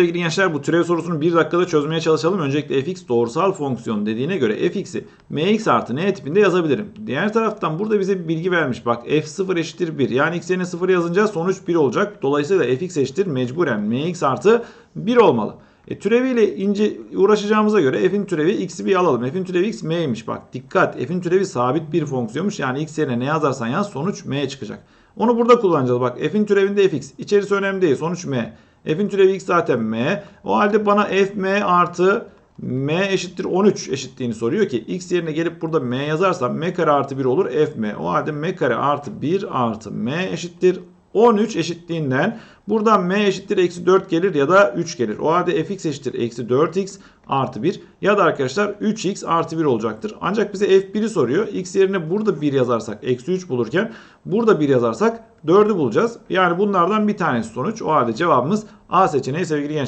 Sevgili gençler bu türev sorusunu bir dakikada çözmeye çalışalım. Öncelikle fx doğrusal fonksiyon dediğine göre fx'i mx artı n tipinde yazabilirim. Diğer taraftan burada bize bir bilgi vermiş. Bak f0 eşittir 1. Yani x yerine 0 yazınca sonuç 1 olacak. Dolayısıyla fx eşittir mecburen mx artı 1 olmalı. E, türeviyle ince uğraşacağımıza göre f'in türevi x'i bir alalım. F'in türevi x m'ymiş. Bak dikkat f'in türevi sabit bir fonksiyonmuş. Yani x yerine ne yazarsan yaz sonuç m çıkacak. Onu burada kullanacağız. Bak f'in türevinde fx. İçerisi önemli değil. Sonuç m. F'in türevi x zaten m. O halde bana f m artı m eşittir 13 eşitliğini soruyor ki x yerine gelip burada m yazarsam m kare artı 1 olur f m. O halde m kare artı 1 artı m eşittir 13 eşitliğinden buradan m eşittir eksi 4 gelir ya da 3 gelir. O halde fx eşittir eksi 4x artı 1 ya da arkadaşlar 3x artı 1 olacaktır. Ancak bize f1'i soruyor. x yerine burada 1 yazarsak eksi 3 bulurken burada 1 yazarsak 4'ü bulacağız. Yani bunlardan bir tanesi sonuç. O halde cevabımız A seçeneği sevgili gençler.